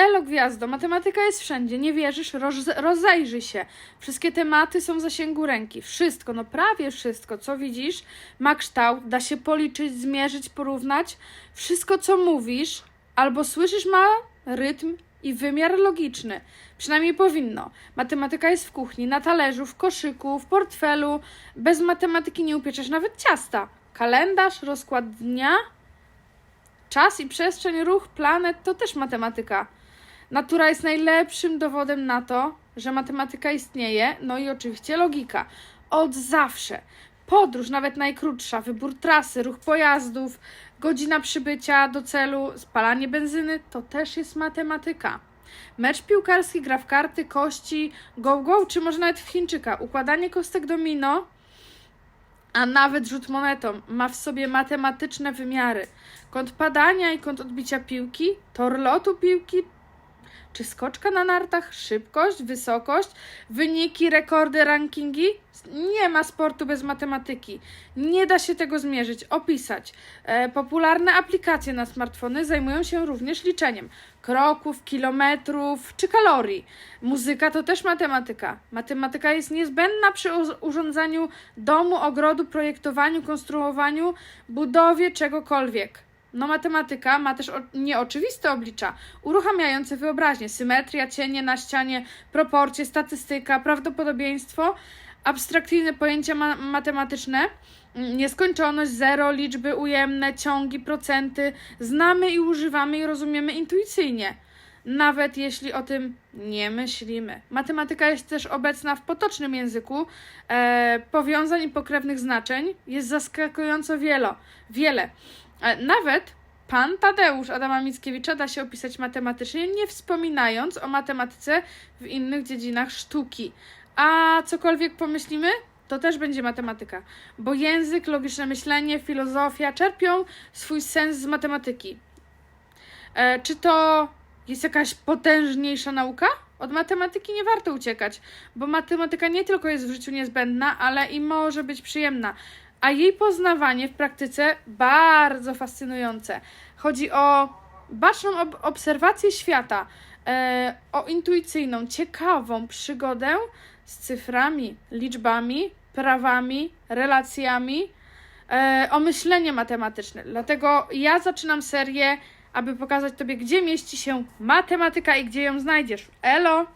Elo Gwiazdo, matematyka jest wszędzie, nie wierzysz? Roz, rozejrzyj się. Wszystkie tematy są w zasięgu ręki. Wszystko, no prawie wszystko, co widzisz, ma kształt, da się policzyć, zmierzyć, porównać. Wszystko, co mówisz albo słyszysz, ma rytm i wymiar logiczny. Przynajmniej powinno. Matematyka jest w kuchni, na talerzu, w koszyku, w portfelu. Bez matematyki nie upieczesz nawet ciasta. Kalendarz, rozkład dnia, czas i przestrzeń, ruch planet to też matematyka. Natura jest najlepszym dowodem na to, że matematyka istnieje, no i oczywiście logika. Od zawsze. Podróż, nawet najkrótsza, wybór trasy, ruch pojazdów, godzina przybycia do celu, spalanie benzyny to też jest matematyka. Mecz piłkarski, gra w karty, kości, go-go, czy może nawet w Chińczyka. Układanie kostek domino, a nawet rzut monetą ma w sobie matematyczne wymiary. Kąt padania i kąt odbicia piłki, tor lotu piłki, czy skoczka na nartach, szybkość, wysokość, wyniki, rekordy, rankingi? Nie ma sportu bez matematyki. Nie da się tego zmierzyć, opisać. E, popularne aplikacje na smartfony zajmują się również liczeniem kroków, kilometrów czy kalorii. Muzyka to też matematyka. Matematyka jest niezbędna przy urządzaniu domu, ogrodu, projektowaniu, konstruowaniu, budowie czegokolwiek. No matematyka ma też nieoczywiste oblicza, uruchamiające wyobraźnię, symetria, cienie na ścianie, proporcje, statystyka, prawdopodobieństwo, abstrakcyjne pojęcia ma- matematyczne, mm, nieskończoność, zero, liczby ujemne, ciągi, procenty, znamy i używamy i rozumiemy intuicyjnie. Nawet jeśli o tym nie myślimy. Matematyka jest też obecna w potocznym języku. E, powiązań i pokrewnych znaczeń jest zaskakująco wielo, wiele. Nawet pan Tadeusz Adama Mickiewicza da się opisać matematycznie, nie wspominając o matematyce w innych dziedzinach sztuki. A cokolwiek pomyślimy, to też będzie matematyka, bo język, logiczne myślenie, filozofia czerpią swój sens z matematyki. E, czy to jest jakaś potężniejsza nauka? Od matematyki nie warto uciekać, bo matematyka nie tylko jest w życiu niezbędna, ale i może być przyjemna a jej poznawanie w praktyce bardzo fascynujące. Chodzi o baczną ob- obserwację świata, e, o intuicyjną, ciekawą przygodę z cyframi, liczbami, prawami, relacjami, e, o myślenie matematyczne. Dlatego ja zaczynam serię, aby pokazać Tobie, gdzie mieści się matematyka i gdzie ją znajdziesz. Elo!